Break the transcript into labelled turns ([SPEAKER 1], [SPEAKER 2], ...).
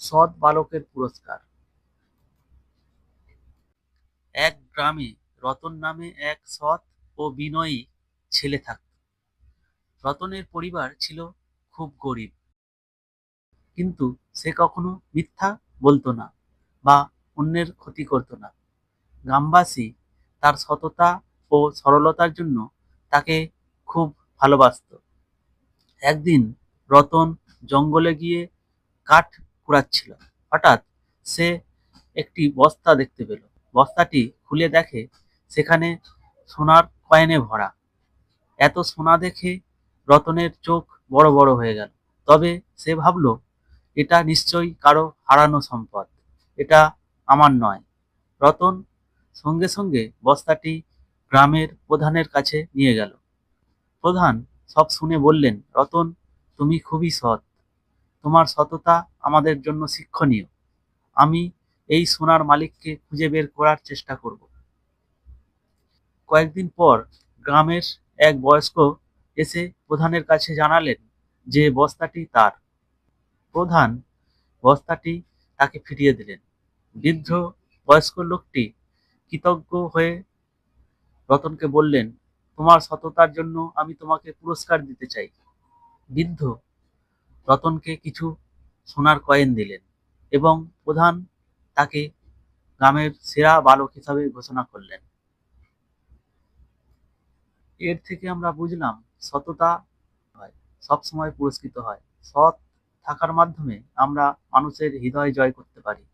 [SPEAKER 1] সৎ বালকের পুরস্কার। এক গ্রামে রতন নামে এক সৎ ও বিনয়ী ছেলে থাকত। রতনের পরিবার ছিল খুব গরিব। কিন্তু সে কখনো মিথ্যা বলতো না বা অন্যের ক্ষতি করতো না। গ্রামবাসী তার সততা ও সরলতার জন্য তাকে খুব ভালোবাসতো। একদিন রতন জঙ্গলে গিয়ে কাঠ কুড়াচ্ছিল। হঠাৎ সে একটি বস্তা দেখতে পেল। বস্তাটি খুলে দেখে সেখানে সোনার কয়েনে ভরা। এত সোনা দেখে রতনের চোখ বড় বড় হয়ে গেল। তবে সে ভাবলো, এটা নিশ্চয়ই কারও হারানো সম্পদ। এটা আমার নয়। রতন সঙ্গে সঙ্গে বস্তাটি গ্রামের প্রধানের কাছে নিয়ে গেল। প্রধান সব শুনে বললেন, রতন, তুমি খুবই সৎ। তোমার সততা আমাদের জন্য শিক্ষণীয়। আমি এই সোনার মালিককে খুঁজে বের করার চেষ্টা করব। কয়েকদিন পর গ্রামের এক বয়স্ক এসে প্রধানের কাছে জানালেন যে বস্তাটি তার। প্রধান বস্তাটি তাকে ফিরিয়ে দিলেন। বৃদ্ধ বয়স্ক লোকটি কৃতজ্ঞ হয়ে রতনকে বললেন, তোমার সততার জন্য আমি তোমাকে পুরস্কার দিতে চাই। বৃদ্ধ রতনকে কিছু সোনার কয়েন দিলেন এবং প্রধান তাকে গ্রামের সেরা বালক হিসাবে ঘোষণা করলেন। এর থেকে আমরা বুঝলাম সততা হয়, সবসময় পুরস্কৃত হয়। সৎ থাকার মাধ্যমে আমরা মানুষের হৃদয় জয় করতে পারি।